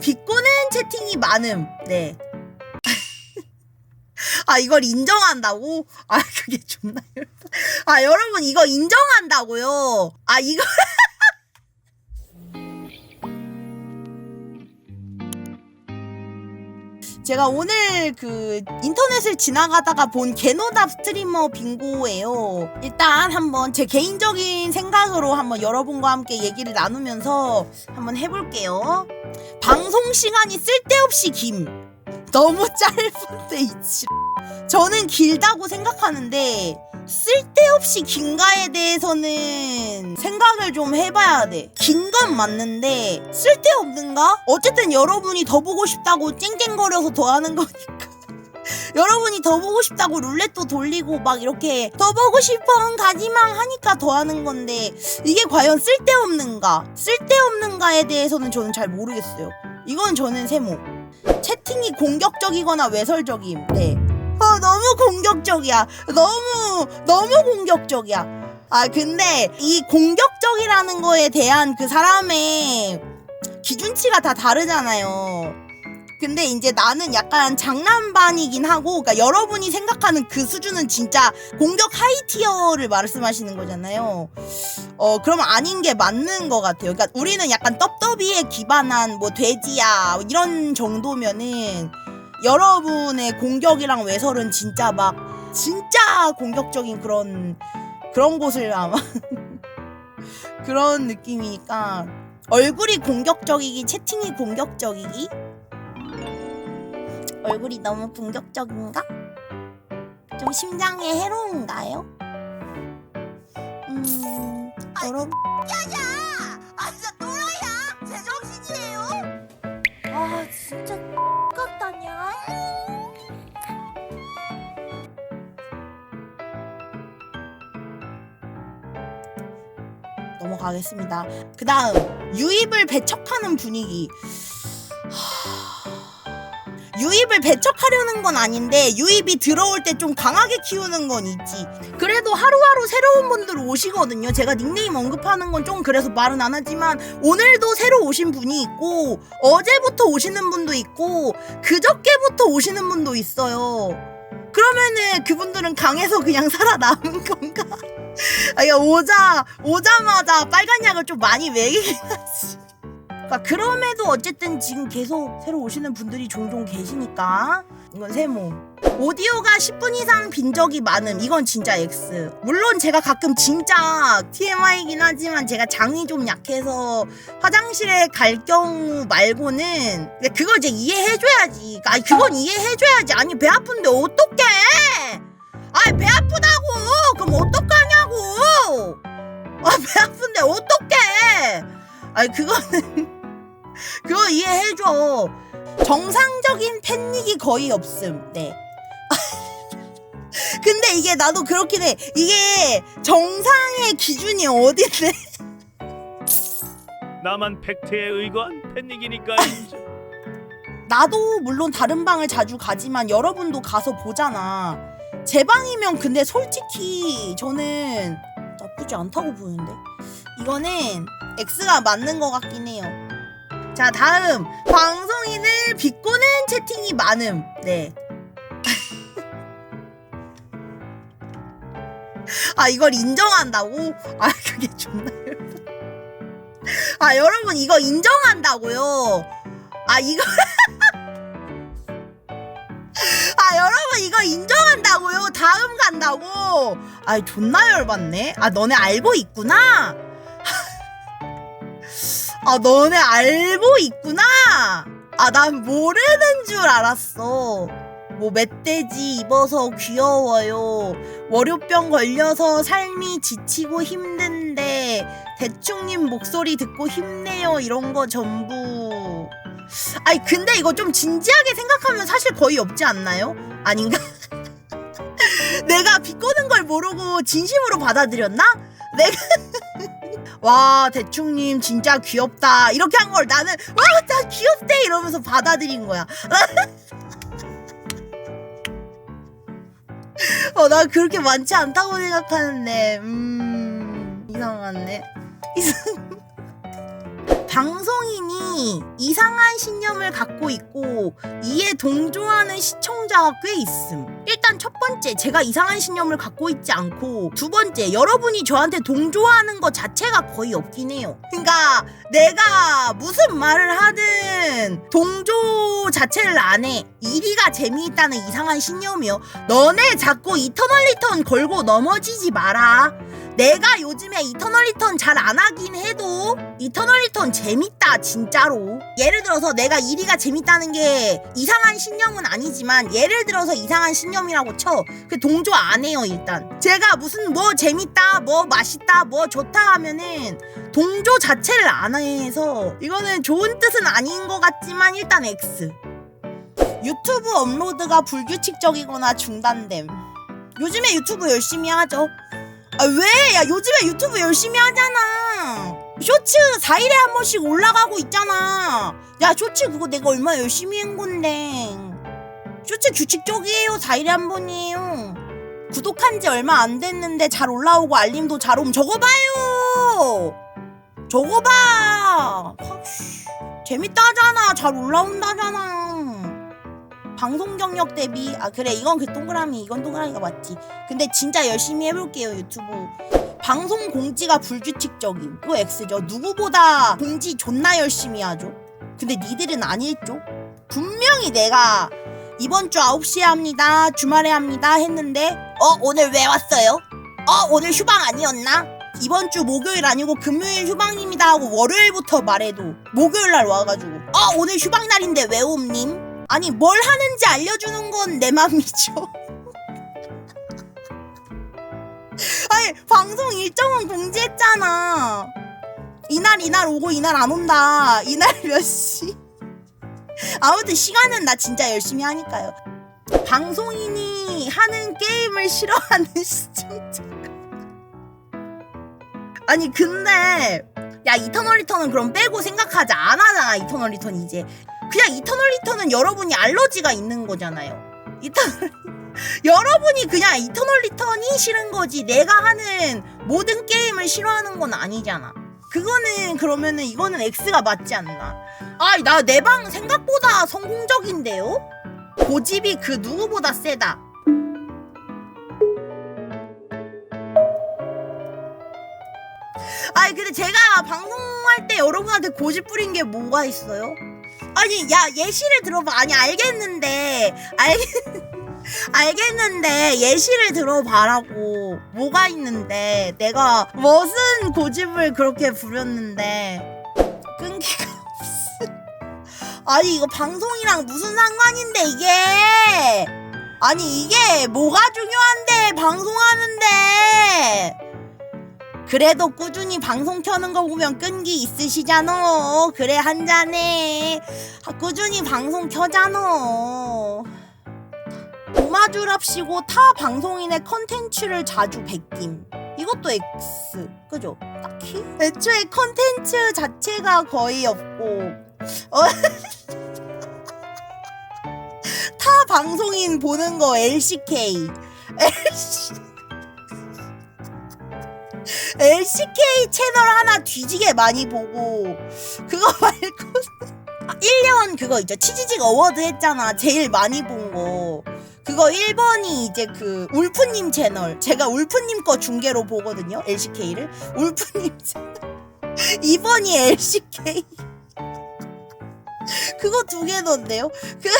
비꼬는 채팅이 많음. 네. 아, 이걸 인정한다고? 아, 그게 존나 열받. 아, 여러분, 이거 인정한다고요? 아, 이거. 제가 오늘 그 인터넷을 지나가다가 본 개노답 스트리머 빙고예요. 일단 한번 제 개인적인 생각으로 한번 여러분과 함께 얘기를 나누면서 한번 해볼게요. 방송 시간이 쓸데없이 김. 너무 짧은데 이치. 저는 길다고 생각하는데 쓸데없이 긴가에 대해서는 생각을 좀 해봐야 돼. 긴 건 맞는데 쓸데없는가? 어쨌든 여러분이 더 보고 싶다고 쨍쨍거려서 더 하는 거니까. 여러분이 더 보고 싶다고 룰렛도 돌리고 막 이렇게 더 보고 싶어 가지망 하니까 더 하는 건데 이게 과연 쓸데없는가? 쓸데없는가에 대해서는 저는 잘 모르겠어요. 이건 저는 세모. 채팅이 공격적이거나 외설적임. 네. 아, 너무 공격적이야. 너무, 너무 공격적이야. 아, 근데 이 공격적이라는 거에 대한 그 사람의 기준치가 다 다르잖아요. 근데 이제 나는 약간 장난반이긴 하고, 그러니까 여러분이 생각하는 그 수준은 진짜 공격 하이티어를 말씀하시는 거잖아요. 어, 그러면 아닌 게 맞는 것 같아요. 그러니까 우리는 약간 떡더비에 기반한 뭐 돼지야 이런 정도면은 여러분의 공격이랑 외설은 진짜 막 진짜 공격적인 그런 그런 곳을 아마 그런 느낌이니까 얼굴이 공격적이기 채팅이 공격적이기 얼굴이 너무 공격적인가? 좀 심장에 해로운가요? 음 여러분 야야 아 진짜 또라이야 제정신이에요 아 진짜 같다냐 넘어가겠습니다. 그 다음 유입을 배척하는 분위기. 하... 유입을 배척하려는 건 아닌데 유입이 들어올 때 좀 강하게 키우는 건 있지. 그래도 하루하루 새로운 분들 오시거든요. 제가 닉네임 언급하는 건 좀 그래서 말은 안 하지만 오늘도 새로 오신 분이 있고 어제부터 오시는 분도 있고 그저께부터 오시는 분도 있어요. 그러면은 그분들은 강해서 그냥 살아남은 건가? 아, 야, 오자, 오자마자 빨간 약을 좀 많이 먹이긴 하지. 그러니까 그럼에도 어쨌든 지금 계속 새로 오시는 분들이 종종 계시니까 이건 세모. 오디오가 10분 이상 빈 적이 많음. 이건 진짜 X. 물론 제가 가끔 진짜 TMI이긴 하지만 제가 장이 좀 약해서 화장실에 갈 경우 말고는 그걸 이제 이해해줘야지. 아니 그건 이해해줘야지. 아니 배 아픈데 어떡해? 아니 배 아프다고. 그럼 어떡하냐고. 아배 아픈데 어떡해? 아니 그거는 그거 이해해줘. 정상적인 팬닉이 거의 없음. 네. 근데 이게 나도 그렇긴 해. 이게 정상의 기준이 어딘데? 나만 팩트에 의거한 팬닉이니까 인정. 나도 물론 다른 방을 자주 가지만 여러분도 가서 보잖아. 제 방이면 근데 솔직히 저는 나쁘지 않다고 보는데. 이거는 X가 맞는 것 같긴 해요. 자, 다음. 방송인을 비꼬는 채팅이 많음. 네. 아, 이걸 인정한다고? 아, 그게 존나. 아, 여러분, 이거 인정한다고요? 아, 이거. 아, 여러분, 이거 인정한다고요? 다음 간다고? 아, 존나 열받네. 아, 너네 알고 있구나? 아, 너네 알고 있구나? 아, 난 모르는 줄 알았어. 뭐, 멧돼지 입어서 귀여워요. 월요병 걸려서 삶이 지치고 힘든데, 대충님 목소리 듣고 힘내요. 이런 거 전부. 아니, 근데 이거 좀 진지하게 생각하면 사실 거의 없지 않나요? 아닌가? 내가 비꼬는 걸 모르고 진심으로 받아들였나? 내가. 와 대충님 진짜 귀엽다. 이렇게 한 걸 나는 와 나 귀엽대! 이러면서 받아들인 거야. 어 나 그렇게 많지 않다고 생각하는데. 음 이상하네 이상 방송인이 이상한 신념을 갖고 있고 이에 동조하는 시청자가 꽤 있음. 일단 첫 번째, 제가 이상한 신념을 갖고 있지 않고 두 번째, 여러분이 저한테 동조하는 것 자체가 거의 없긴 해요. 그러니까 내가 무슨 말을 하든 동조 자체를 안 해. 1위가 재미있다는 이상한 신념이요. 너네 자꾸 이터널 리턴 걸고 넘어지지 마라. 내가 요즘에 이터널 리턴 잘 안 하긴 해도 이터널 리턴 재밌다 진짜로. 예를 들어서 내가 1위가 재밌다는 게 이상한 신념은 아니지만 예를 들어서 이상한 신념이라고 쳐 그 동조 안 해요 일단. 제가 무슨 뭐 재밌다 뭐 맛있다 뭐 좋다 하면은 동조 자체를 안 해서 이거는 좋은 뜻은 아닌 것 같지만 일단 X. 유튜브 업로드가 불규칙적이거나 중단됨. 요즘에 유튜브 열심히 하죠 아 왜? 야 요즘에 유튜브 열심히 하잖아. 쇼츠 4일에 한 번씩 올라가고 있잖아. 야 쇼츠 그거 내가 얼마나 열심히 한 건데. 쇼츠 규칙적이에요. 4일에 한 번이에요. 구독한 지 얼마 안 됐는데 잘 올라오고 알림도 잘 오면 저거 봐요. 저거 봐. 확, 재밌다잖아. 잘 올라온다잖아. 방송 경력 대비. 아 그래 이건 그 동그라미 이건 동그라미가 맞지. 근데 진짜 열심히 해볼게요 유튜브. 방송 공지가 불규칙적임. 그거 X죠. 누구보다 공지 존나 열심히 하죠. 근데 니들은 안 읽죠? 분명히 내가 이번 주 9시에 합니다 주말에 합니다 했는데 어 오늘 왜 왔어요? 어 오늘 휴방 아니었나? 이번 주 목요일 아니고 금요일 휴방입니다 하고 월요일부터 말해도 목요일 날 와가지고 어 오늘 휴방 날인데 왜 옴님? 아니 뭘 하는지 알려주는 건 내 맘이죠. 아니 방송 일정은 공지했잖아. 이날 이날 오고 이날 안 온다. 이날 몇 시? 아무튼 시간은 나 진짜 열심히 하니까요. 방송인이 하는 게임을 싫어하는 시청자. 아니 근데 야 이터널 리턴은 그럼 빼고 생각하자 안 하잖아 이터널 리턴 이제 그냥 이터널 리턴은 여러분이 알러지가 있는 거잖아요. 이터널 여러분이 그냥 이터널 리턴이 싫은 거지 내가 하는 모든 게임을 싫어하는 건 아니잖아. 그거는 그러면은 이거는 X가 맞지 않나? 아, 나 내 방 생각보다 성공적인데요? 고집이 그 누구보다 세다. 아니 근데 제가 방송할 때 여러분한테 고집 부린 게 뭐가 있어요? 아니 야 예시를 들어봐. 아니 알겠는데 알 알겠는데 예시를 들어봐라고. 뭐가 있는데? 내가 무슨 고집을 그렇게 부렸는데? 끈기가 없어. 아니 이거 방송이랑 무슨 상관인데 이게? 아니 이게 뭐가 중요한데 방송하는데 그래도 꾸준히 방송 켜는 거 보면 끈기 있으시잖아. 그래 한 잔에 아, 꾸준히 방송 켜잖아. 도마주랍시고 타 방송인의 컨텐츠를 자주 베김. 이것도 X. 그죠? 딱히 애초에 컨텐츠 자체가 거의 없고 어? 타 방송인 보는 거 LCK. LCK. LCK 채널 하나 뒤지게 많이 보고 그거 말고 1년 그거 있죠. 치즈직 어워드 했잖아. 제일 많이 본 거. 그거 1번이 이제 그 울프님 채널. 제가 울프님 거 중계로 보거든요. LCK를. 울프님 채널. 2번이 LCK 그거 두 개던데요. 그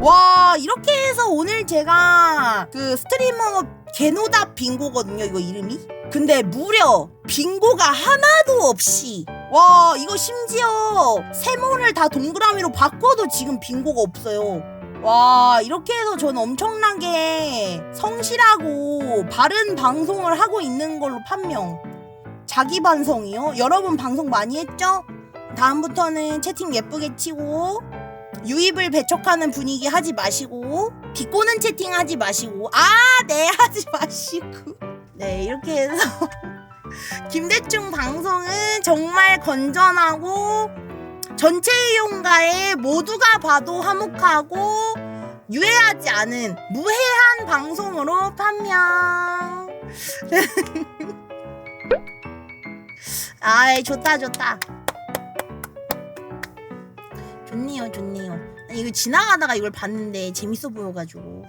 와 이렇게 해서 오늘 제가 그 스트리머 개노답 빙고거든요 이거 이름이. 근데 무려 빙고가 하나도 없이. 와 이거 심지어 세모를 다 동그라미로 바꿔도 지금 빙고가 없어요. 와 이렇게 해서 저는 엄청나게 성실하고 바른 방송을 하고 있는 걸로 판명. 자기 반성이요? 여러분 방송 많이 했죠? 다음부터는 채팅 예쁘게 치고 유입을 배척하는 분위기 하지 마시고 비꼬는 채팅 하지 마시고. 아 네 하지 마시고. 네 이렇게 해서. 김대중 방송은 정말 건전하고 전체 이용가에 모두가 봐도 화목하고 유해하지 않은 무해한 방송으로 판명. 아이 좋다 좋다. 좋네요 좋네요 이거 지나가다가 이걸 봤는데 재밌어 보여가지고